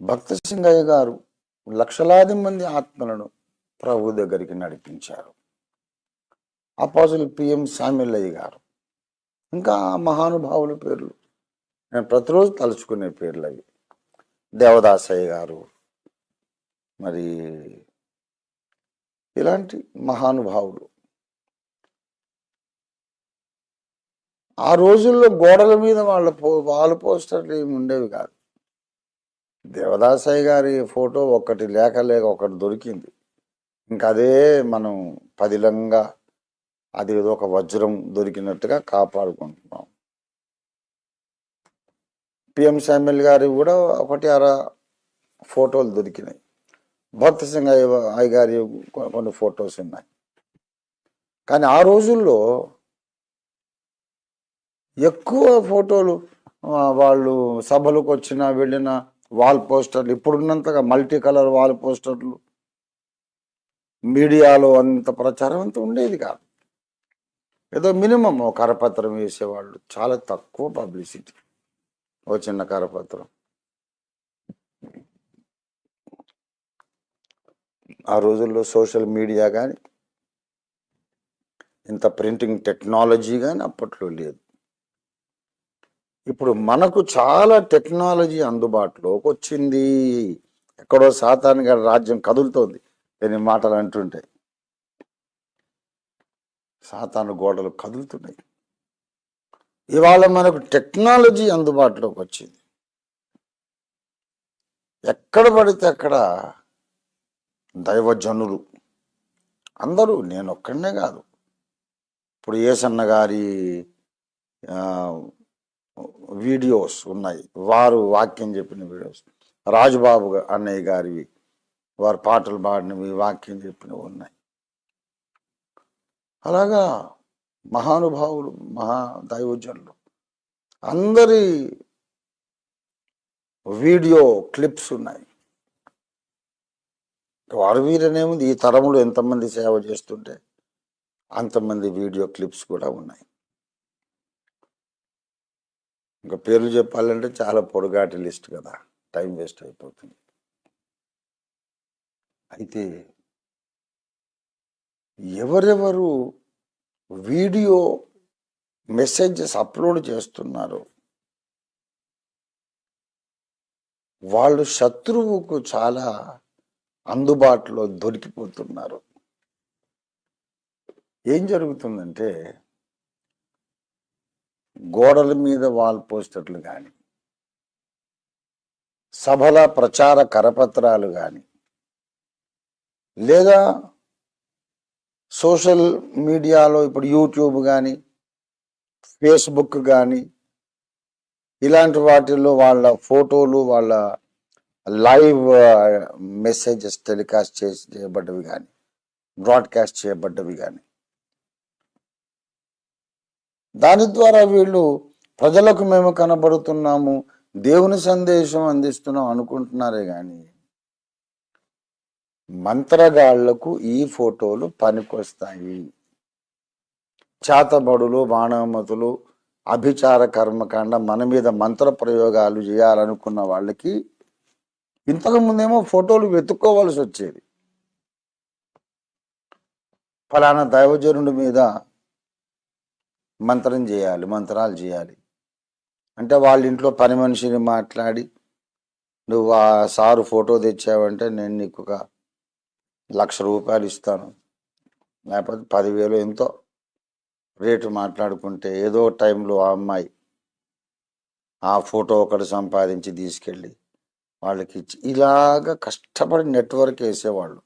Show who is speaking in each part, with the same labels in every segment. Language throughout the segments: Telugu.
Speaker 1: భక్త సింగయ్య గారు లక్షలాది మంది ఆత్మలను ప్రభు దగ్గరికి నడిపించారు. అపోజల్ పిఎం సామిల్లయ్య గారు. ఇంకా మహానుభావుల పేర్లు. నేను ప్రతిరోజు తలుచుకునే పేర్లు అవి. దేవదాసయ్య గారు. మరి ఇలాంటి మహానుభావులు. ఆ రోజుల్లో గోడల మీద వాళ్ళ పో వాళ్ళ పోస్టర్లు ఏమి ఉండేవి కాదు. దేవదాసయ్య గారి ఫోటో ఒకటి లేక లేక ఒకటి దొరికింది. ఇంకా అదే మనం పదిలంగా అది ఏదో ఒక వజ్రం దొరికినట్టుగా కాపాడుకుంటున్నాం. పిఎం శామ్యుల్ గారి కూడా ఒకటి అర ఫోటోలు దొరికినాయి. భక్త సింగ్ అయ్య గారి కొన్ని ఫొటోస్ ఉన్నాయి. కానీ ఆ రోజుల్లో ఎక్కువ ఫోటోలు వాళ్ళు సభలకు వచ్చిన వెళ్ళిన వాల్ పోస్టర్లు ఇప్పుడున్నంతగా మల్టీ కలర్ వాల్ పోస్టర్లు మీడియాలో అంత ప్రచారం అంత ఉండేది కాదు. ఏదో మినిమం ఒక కరపత్రం వేసేవాళ్ళు చాలా తక్కువ పబ్లిసిటీ ఓ చిన్న కరపత్రం. ఆ రోజుల్లో సోషల్ మీడియా కానీ ఇంత ప్రింటింగ్ టెక్నాలజీ కానీ అప్పట్లో లేదు. ఇప్పుడు మనకు చాలా టెక్నాలజీ అందుబాటులోకి వచ్చింది. ఎక్కడో సాతాన్ గారి రాజ్యం కదులుతోంది. దీని మాటలు అంటుంటాయి సాతాను గోడలు కదులుతున్నాయి. ఇవాళ మనకు టెక్నాలజీ అందుబాటులోకి వచ్చింది. ఎక్కడ పడితే అక్కడ దైవజనులు. అందరూ నేను ఒక్కడనే కాదు. ఇప్పుడు ఏసన్న గారి వీడియోస్ ఉన్నాయి. వారు వాక్యం చెప్పిన వీడియోస్. రాజుబాబు అన్నయ్య గారివి. వారు పాటలు పాడినవి వాక్యం చెప్పినవి ఉన్నాయి. అలాగా మహానుభావులు మహా దైవజనులు అందరి వీడియో క్లిప్స్ ఉన్నాయి. వారు వీరనేముంది? ఈ తరములు ఎంతమంది సేవ చేస్తుంటే అంతమంది వీడియో క్లిప్స్ కూడా ఉన్నాయి. ఇంకా పేర్లు చెప్పాలంటే చాలా పొడుగాటి లిస్ట్ కదా. టైం వేస్ట్ అయిపోతుంది. అయితే ఎవరెవరు వీడియో మెసేజెస్ అప్లోడ్ చేస్తున్నారు వాళ్ళు శత్రువుకు చాలా అందుబాటులో దొరికిపోతున్నారు. ఏం జరుగుతుందంటే గోడల మీద వాల్ పోస్టర్లు కానీ సభల ప్రచార కరపత్రాలు కానీ లేదా సోషల్ మీడియాలో ఇప్పుడు యూట్యూబ్ కానీ ఫేస్బుక్ కానీ ఇలాంటి వాటిల్లో వాళ్ళ ఫోటోలు వాళ్ళ లైవ్ మెసేజెస్ టెలికాస్ట్ చేయబడ్డవి కానీ బ్రాడ్కాస్ట్ చేయబడ్డవి కానీ దాని ద్వారా వీళ్ళు ప్రజలకు మేము కనబడుతున్నాము దేవుని సందేశం అందిస్తున్నాం అనుకుంటున్నారే కానీ మంత్రగాళ్ళకు ఈ ఫోటోలు పనికొస్తాయి. చేతబడులు బాణమతులు అభిచార కర్మకాండ మన మీద మంత్ర ప్రయోగాలు చేయాలనుకున్న వాళ్ళకి ఇంతకు ముందేమో ఫోటోలు వెతుక్కోవాల్సి వచ్చేది. ఫలానా దైవజనుడి మీద మంత్రం చేయాలి మంత్రాలు చేయాలి. అంటే వాళ్ళ ఇంట్లో పని మనిషిని మాట్లాడి నువ్వు ఆ సారు ఫోటో తెచ్చావంటే నేను నీకు ఒక లక్ష రూపాయలు ఇస్తాను. లేకపోతే పదివేలు ఎంతో. రేటు మాట్లాడుకుంటే ఏదో టైంలో ఆ అమ్మాయి ఆ ఫోటో ఒకటి సంపాదించి తీసుకెళ్ళి వాళ్ళకి ఇచ్చి ఇలాగ కష్టపడి నెట్వర్క్ వేసేవాళ్ళు.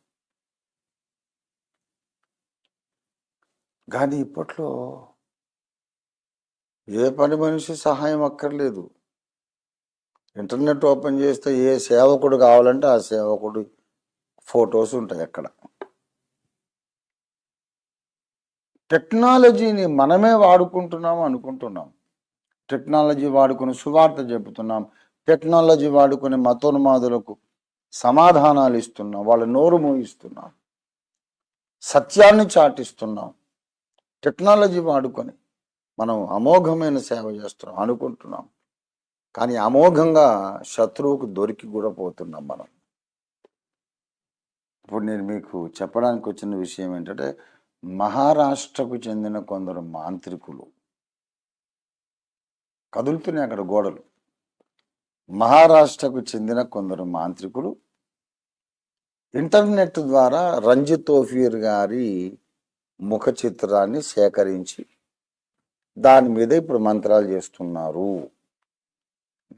Speaker 1: కానీ ఇప్పట్లో ఏ పని మనిషి సహాయం అక్కర్లేదు. ఇంటర్నెట్ ఓపెన్ చేస్తే ఏ సేవకుడు కావాలంటే ఆ సేవకుడు ఫొటోస్ ఉంటాయి అక్కడ. టెక్నాలజీని మనమే వాడుకుంటున్నాం అనుకుంటున్నాం. టెక్నాలజీ వాడుకుని సువార్త చెబుతున్నాం. టెక్నాలజీ వాడుకుని మతోన్మాదులకు సమాధానాలు ఇస్తున్నాం. వాళ్ళ నోరు మూయిస్తున్నాం. సత్యాన్ని చాటిస్తున్నాం. టెక్నాలజీ వాడుకొని మనం అమోఘమైన సేవ చేస్తున్నాం అనుకుంటున్నాం. కానీ అమోఘంగా శత్రువుకు దొరికి కూడా పోతున్నాం మనం. ఇప్పుడు నేను మీకు చెప్పడానికి వచ్చిన విషయం ఏంటంటే మహారాష్ట్రకు చెందిన కొందరు మాంత్రికులు కదులుతున్నాయి అక్కడ గోడలు. మహారాష్ట్రకు చెందిన కొందరు మాంత్రికులు ఇంటర్నెట్ ద్వారా రంజిత్ ఓఫీర్ గారి ముఖ చిత్రాన్ని సేకరించి దాని మీద ఇప్పుడు మంత్రాలు చేస్తున్నారు.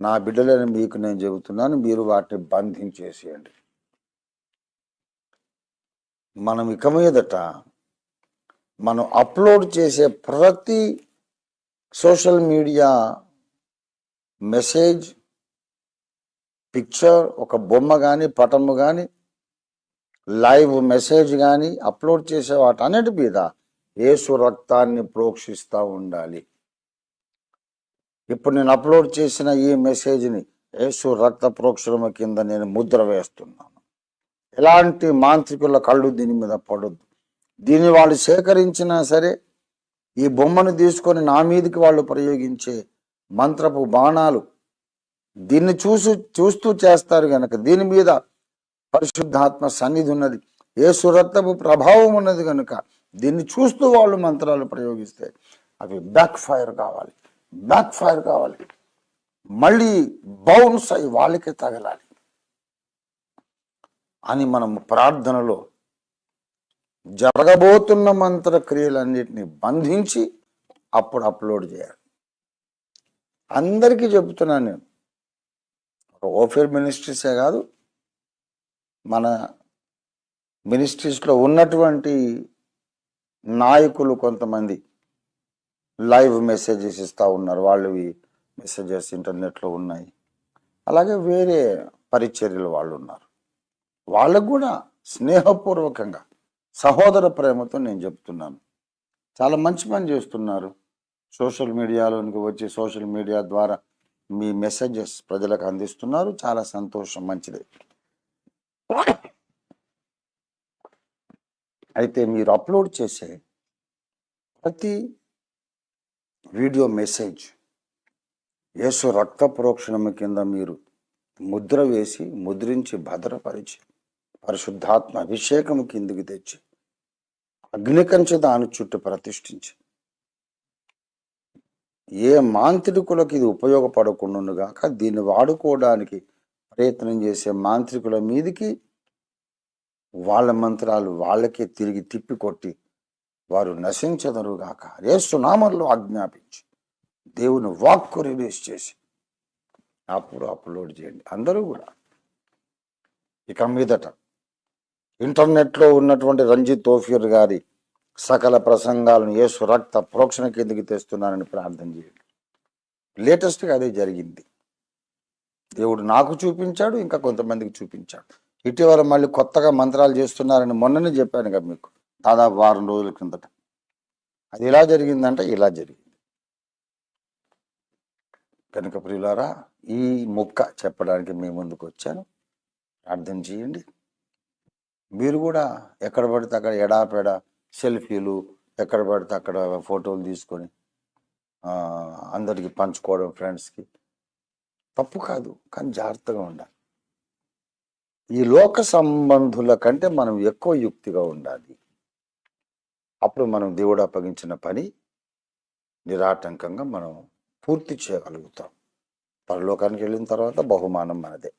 Speaker 1: నా బిడ్డలను మీకు నేను చెబుతున్నాను మీరు వాటిని బంధించేసేయండి. మనం ఇక మీదట మనం అప్లోడ్ చేసే ప్రతి సోషల్ మీడియా మెసేజ్ పిక్చర్ ఒక బొమ్మ కానీ పటము కానీ లైవ్ మెసేజ్ కానీ అప్లోడ్ చేసే వాటి అన్నిటి మీద యేసు రక్తాన్ని ప్రోక్షిస్తూ ఉండాలి. ఇప్పుడు నేను అప్లోడ్ చేసిన ఈ మెసేజ్ని యేసు రక్త ప్రోక్షణ కింద నేను ముద్ర వేస్తున్నాను. ఎలాంటి మాంత్రికుల కళ్ళు దీని మీద పడొద్దు. దీన్ని వాళ్ళు సేకరించినా సరే ఈ బొమ్మను తీసుకొని నా మీదకి వాళ్ళు ప్రయోగించే మంత్రపు బాణాలు దీన్ని చూసి చూస్తూ చేస్తారు గనక దీని మీద పరిశుద్ధాత్మ సన్నిధి ఉన్నది. ఏ సురక్తపు ప్రభావం ఉన్నది కనుక దీన్ని చూస్తూ వాళ్ళు మంత్రాలు ప్రయోగిస్తే అవి బ్యాక్ ఫైర్ కావాలి బ్యాక్ ఫైర్ కావాలి. మళ్ళీ బౌన్స్ అయి వాళ్ళకే తగలాలి అని మనం ప్రార్థనలో జరగబోతున్న మంత్ర క్రియలన్నిటిని బంధించి అప్పుడు అప్లోడ్ చేయాలి. అందరికీ చెబుతున్నాను నేను ఓఫేర్ మినిస్ట్రీసే కాదు మన మినిస్ట్రీస్లో ఉన్నటువంటి నాయకులు కొంతమంది లైవ్ మెసేజెస్ ఇస్తూ ఉన్నారు. వాళ్ళవి మెసేజెస్ ఇంటర్నెట్లో ఉన్నాయి. అలాగే వేరే పరిచర్యలు వాళ్ళు ఉన్నారు. వాళ్ళకు కూడా స్నేహపూర్వకంగా సహోదర ప్రేమతో నేను చెప్తున్నాను. చాలా మంచి పని చేస్తున్నారు. సోషల్ మీడియాలోనికి వచ్చి సోషల్ మీడియా ద్వారా మీ మెసేజెస్ ప్రజలకు అందిస్తున్నారు. చాలా సంతోషం మంచిది. అయితే మీరు అప్లోడ్ చేసే ప్రతి వీడియో మెసేజ్ యేసు రక్త ప్రోక్షణము కింద మీరు ముద్ర వేసి ముద్రించి భద్రపరిచి పరిశుద్ధాత్మ అభిషేకము కిందికి తెచ్చి అగ్నికంచె దాని చుట్టూ ప్రతిష్ఠించి. ఏ మాంత్రికులకు ఇది ఉపయోగపడకుండాగాక దీన్ని వాడుకోవడానికి ప్రయత్నం చేసే మాంత్రికుల మీదికి వాళ్ళ మంత్రాలు వాళ్ళకే తిరిగి తిప్పి కొట్టి వారు నశించదరుగాక రేసునామంలో ఆజ్ఞాపించి దేవుని వాక్కు రిలీజ్ చేసి అప్పుడు అప్లోడ్ చేయండి. అందరూ కూడా. ఇక మీదట ఇంటర్నెట్లో ఉన్నటువంటి రంజిత్ తోఫీర్ గారి సకల ప్రసంగాలను యేసు రక్త ప్రోక్షణ కిందకి తెస్తున్నానని ప్రార్థన చేయండి. లేటెస్ట్గా అదే జరిగింది. దేవుడు నాకు చూపించాడు ఇంకా కొంతమందికి చూపించాడు. ఇటీవల మళ్ళీ కొత్తగా మంత్రాలు చేస్తున్నారని మొన్ననే చెప్పాను కదా మీకు. దాదాపు వారం రోజుల క్రిందట. అది ఇలా జరిగిందంటే ఇలా జరిగింది. కనుక ప్రియులారా ఈ ముక్క చెప్పడానికి మీ ముందుకు వచ్చాను. ప్రార్థన చేయండి. మీరు కూడా ఎక్కడ పడితే అక్కడ ఎడాపెడ సెల్ఫీలు ఎక్కడ పడితే అక్కడ ఫోటోలు తీసుకొని అందరికీ పంచుకోవడం ఫ్రెండ్స్కి తప్పు కాదు కానీ జాగ్రత్తగా ఉండాలి. ఈ లోక సంబంధుల కంటే మనం ఎక్కువ యుక్తిగా ఉండాలి. అప్పుడు మనం దేవుడు అప్పగించిన పని నిరాటంకంగా మనం పూర్తి చేయగలుగుతాం. పరలోకానికి వెళ్ళిన తర్వాత బహుమానం మనదే.